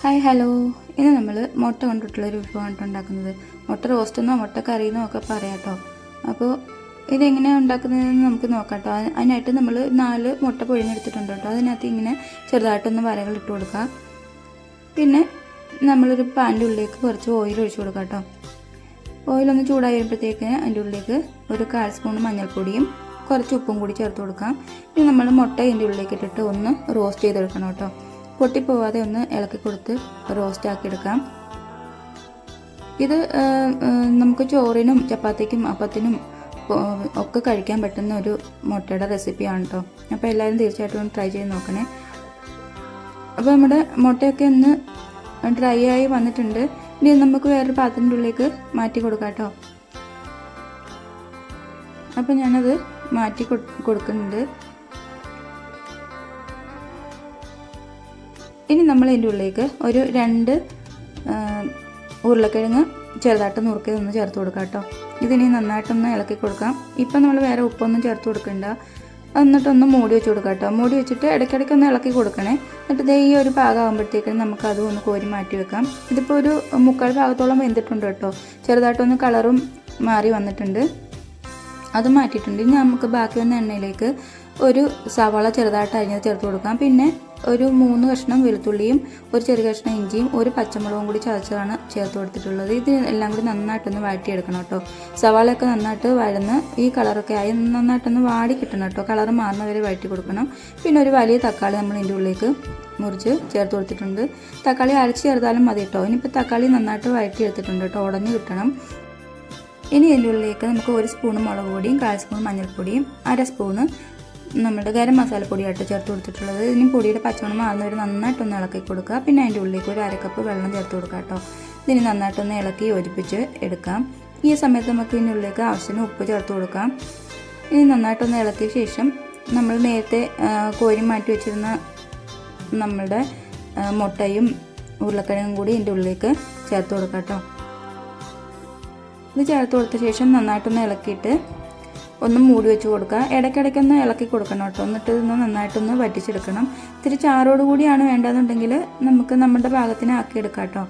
Hi hello. ഇന്ന് നമ്മൾ മുട്ട കൊണ്ടിട്ടുള്ളൊരു വിഭവമാണ് ഉണ്ടാക്കുന്നത്. മുട്ട റോസ്റ്റെന്നോ മുട്ട കറിയെന്നോ ഒക്കെ പറയാം കേട്ടോ അപ്പോൾ ഇതെങ്ങനെയാണ് ഉണ്ടാക്കുന്നതെന്ന് നമുക്ക് നോക്കാം കേട്ടോ അതിനായിട്ട് നമ്മൾ നാല് മുട്ട പൊഴിഞ്ഞെടുത്തിട്ടുണ്ട് കേട്ടോ. അതിനകത്ത് ഇങ്ങനെ ചെറുതായിട്ടൊന്ന് വരകൾ ഇട്ട് കൊടുക്കാം. പിന്നെ നമ്മളൊരു പാന്റെ ഉള്ളിലേക്ക് കുറച്ച് ഓയിൽ ഒഴിച്ചു കൊടുക്കാം കേട്ടോ. ഓയിലൊന്ന് ചൂടായി വരുമ്പോഴത്തേക്ക് അതിന്റെ ഉള്ളിലേക്ക് ഒരു കാൽ സ്പൂൺ മഞ്ഞൾപ്പൊടിയും കുറച്ച് ഉപ്പും കൂടി ചേർത്ത് കൊടുക്കാം. പിന്നെ നമ്മൾ മുട്ട അതിന്റെ ഉള്ളിലേക്ക് ഇട്ടിട്ട് ഒന്ന് റോസ്റ്റ് ചെയ്തെടുക്കണം കേട്ടോ. പൊട്ടിപ്പോവാതെ ഒന്ന് ഇളക്കി കൊടുത്ത് റോസ്റ്റ് ആക്കി എടുക്കാം. ഇത് നമുക്ക് ചോറിനും ചപ്പാത്തിക്കും അപ്പത്തിനും ഒക്കെ കഴിക്കാൻ പറ്റുന്ന ഒരു മുട്ടയുടെ റെസിപ്പിയാണ് കേട്ടോ അപ്പോൾ എല്ലാവരും തീർച്ചയായിട്ടും ഒന്ന് ട്രൈ ചെയ്ത് നോക്കണേ. അപ്പോൾ നമ്മുടെ മുട്ടയൊക്കെ ഒന്ന് ഡ്രൈ ആയി വന്നിട്ടുണ്ട്. ഇനി നമുക്ക് വേറൊരു പാത്രത്തിന്റെ ഉള്ളിലേക്ക് മാറ്റി കൊടുക്കാം കേട്ടോ അപ്പോൾ ഞാനത് മാറ്റി കൊടുക്കുന്നുണ്ട്. ഇനി നമ്മൾ ഇതിന്റെ ഉള്ളിലേക്ക് ഒരു രണ്ട് ഉരുളക്കിഴങ്ങ് ചെറുതായിട്ട് നുറുക്കി ഒന്ന് ചേർത്ത് കൊടുക്കാം കേട്ടോ. ഇതിനി നന്നായിട്ടൊന്ന് ഇളക്കി കൊടുക്കാം. ഇപ്പം നമ്മൾ വേറെ ഉപ്പൊന്നും ചേർത്ത് കൊടുക്കണ്ട. എന്നിട്ടൊന്ന് മൂടി വെച്ച് കൊടുക്കാം കേട്ടോ. മൂടി വെച്ചിട്ട് ഇടയ്ക്കിടയ്ക്ക് ഒന്ന് ഇളക്കി കൊടുക്കണേ. എന്നിട്ട് ദേ ഈ ഒരു പാകമാകുമ്പോഴത്തേക്കും നമുക്ക് അതും ഒന്ന് കോരി മാറ്റി വെക്കാം. ഇതിപ്പോൾ ഒരു മുക്കാൽ ഭാഗത്തോളം വെന്തിട്ടുണ്ട് കേട്ടോ. ചെറുതായിട്ടൊന്ന് കളറും മാറി വന്നിട്ടുണ്ട്. അത് മാറ്റിയിട്ടുണ്ട്. ഇനി നമുക്ക് ബാക്കി വന്ന എണ്ണയിലേക്ക് ഒരു സവാള ചെറുതായിട്ട് അരിഞ്ഞത് ചേർത്ത് കൊടുക്കാം. പിന്നെ ഒരു മൂന്ന് കഷ്ണം വെളുത്തുള്ളിയും ഒരു ചെറിയ കഷ്ണം ഇഞ്ചിയും ഒരു പച്ചമുളകും കൂടി ചതച്ചതാണ് ചേർത്ത് കൊടുത്തിട്ടുള്ളത്. ഇത് എല്ലാം കൂടി നന്നായിട്ടൊന്ന് വഴറ്റിയെടുക്കണം കേട്ടോ. സവാളയൊക്കെ നന്നായിട്ട് വഴന്ന് ഈ കളറൊക്കെ ആയി നന്നായിട്ടൊന്ന് വാടി കിട്ടണം കേട്ടോ. കളർ മാറുന്നവരെ വഴറ്റി കൊടുക്കണം. പിന്നെ ഒരു വലിയ തക്കാളി നമ്മൾ ഇതിന്റെ ഉള്ളിലേക്ക് മുറിച്ച് ചേർത്ത് കൊടുത്തിട്ടുണ്ട്. തക്കാളി അരച്ച് ചേർത്താലും മതി കേട്ടോ. ഇനിയിപ്പോൾ തക്കാളി നന്നായിട്ട് വഴറ്റിയെടുത്തിട്ടുണ്ട് കേട്ടോ. ഉടഞ്ഞ് കിട്ടണം. ഇനി ഇതിന്റെ ഉള്ളിലേക്ക് നമുക്ക് ഒരു സ്പൂൺ മുളക് പൊടിയും കാൽ സ്പൂൺ മഞ്ഞൾപ്പൊടിയും അര സ്പൂണ് നമ്മുടെ ഗരം മസാലപ്പൊടിയായിട്ട് ചേർത്ത് കൊടുത്തിട്ടുള്ളത്. ഇനി പൊടിയുടെ പച്ചമണം മാറുന്നവർ നന്നായിട്ടൊന്ന് ഇളക്കി കൊടുക്കുക. പിന്നെ അതിന്റെ ഉള്ളിലേക്ക് ഒരു അരക്കപ്പ് വെള്ളം ചേർത്ത് കൊടുക്കുക കേട്ടോ. ഇതിന് നന്നായിട്ടൊന്ന് ഇളക്കി യോജിപ്പിച്ച് എടുക്കാം. ഈ സമയത്ത് നമുക്ക് ഇതിന്റെ ഉള്ളിലേക്ക് ആവശ്യത്തിന് ഉപ്പ് ചേർത്ത് കൊടുക്കാം. ഇനി നന്നായിട്ടൊന്ന് ഇളക്കിയ ശേഷം നമ്മൾ നേരത്തെ കോരി മാറ്റി വെച്ചിരുന്ന നമ്മളുടെ മുട്ടയും ഉരുളക്കിഴങ്ങും കൂടി ഇതിന്റെ ഉള്ളിലേക്ക് ചേർത്ത് കൊടുക്കാം കേട്ടോ. ഇത് ചേർത്ത് കൊടുത്ത ശേഷം നന്നായിട്ടൊന്ന് ഇളക്കിയിട്ട് ഒന്ന് മൂടി വെച്ച് കൊടുക്കുക. ഇടയ്ക്കിടയ്ക്കൊന്ന് ഇളക്കി കൊടുക്കണം കേട്ടോ. എന്നിട്ട് ഇതൊന്ന് നന്നായിട്ടൊന്ന് വറ്റിച്ചെടുക്കണം. ഇത്തിരി ചാറോട് കൂടിയാണ് വേണ്ടതെന്നുണ്ടെങ്കിൽ നമുക്ക് നമ്മുടെ പാകത്തിന് ആക്കിയെടുക്കാം കേട്ടോ.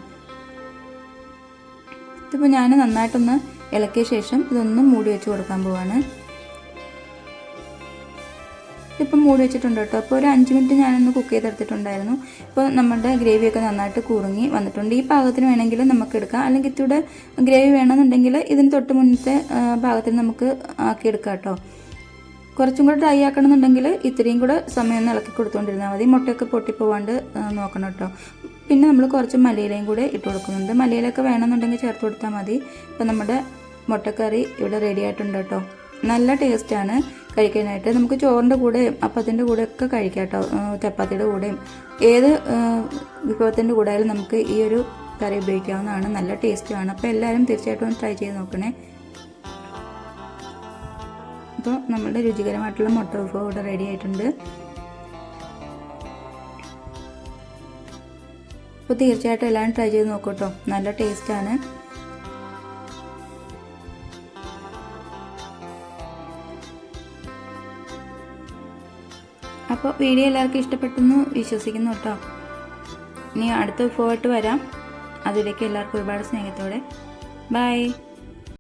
ഇതിപ്പോൾ ഞാൻ നന്നായിട്ടൊന്ന് ഇളക്കിയ ശേഷം ഇതൊന്ന് മൂടി വെച്ച് കൊടുക്കാൻ പോവാണ്. ഇപ്പം മൂടി വെച്ചിട്ടുണ്ട് കേട്ടോ. അപ്പോൾ ഒരു അഞ്ച് മിനിറ്റ് ഞാനൊന്ന് കുക്ക് ചെയ്തെടുത്തിട്ടുണ്ടായിരുന്നു. ഇപ്പോൾ നമ്മുടെ ഗ്രേവിയൊക്കെ നന്നായിട്ട് കുറുങ്ങി വന്നിട്ടുണ്ട്. ഈ പാകത്തിന് വേണമെങ്കിൽ നമുക്ക് എടുക്കാം. അല്ലെങ്കിൽ ഇത്തിയുടെ ഗ്രേവി വേണമെന്നുണ്ടെങ്കിൽ ഇതിന് തൊട്ട് മുന്നത്തെ ഭാഗത്തിന് നമുക്ക് ആക്കിയെടുക്കാം കേട്ടോ. കുറച്ചും കൂടെ ഡ്രൈ ആക്കണമെന്നുണ്ടെങ്കിൽ ഇത്രയും കൂടെ സമയം ഒന്ന് ഇളക്കി കൊടുത്തുകൊണ്ടിരുന്നാൽ മതി. മുട്ടയൊക്കെ പൊട്ടിപ്പോവാണ്ട് നോക്കണം കേട്ടോ. പിന്നെ നമ്മൾ കുറച്ച് മലയിലയും കൂടെ ഇട്ട് കൊടുക്കുന്നുണ്ട്. മലയിലൊക്കെ വേണമെന്നുണ്ടെങ്കിൽ ചേർത്ത് കൊടുത്താൽ മതി. ഇപ്പം നമ്മുടെ മുട്ടക്കറി ഇവിടെ റെഡി ആയിട്ടുണ്ട് കേട്ടോ. നല്ല ടേസ്റ്റാണ് കഴിക്കാനായിട്ട്. നമുക്ക് ചോറിന്റെ കൂടെയും അപ്പത്തിന്റെ കൂടെ ഒക്കെ കഴിക്കാം കേട്ടോ. ചപ്പാത്തിയുടെ കൂടെയും. ഏത് വിഭവത്തിന്റെ കൂടെ ആയാലും നമുക്ക് ഈ ഒരു കറി ഉപയോഗിക്കാവുന്നതാണ്. നല്ല ടേസ്റ്റുമാണ് അപ്പോൾ എല്ലാവരും തീർച്ചയായിട്ടും ഒന്ന് ട്രൈ ചെയ്ത് നോക്കണേ. അപ്പോൾ നമ്മളുടെ രുചികരമായിട്ടുള്ള മുട്ട വിഭവം ഇവിടെ റെഡി ആയിട്ടുണ്ട്. അപ്പോൾ തീർച്ചയായിട്ടും എല്ലാവരും ട്രൈ ചെയ്ത് നോക്കൂ കേട്ടോ. നല്ല ടേസ്റ്റാണ് അപ്പോൾ വീഡിയോ എല്ലാവർക്കും ഇഷ്ടപ്പെട്ടെന്ന് വിശ്വസിക്കുന്നു കേട്ടോ. ഇനി അടുത്ത വിഭവമായിട്ട് വരാം. അതിലേക്ക് എല്ലാവർക്കും ഒരുപാട് സ്നേഹത്തോടെ. ബൈ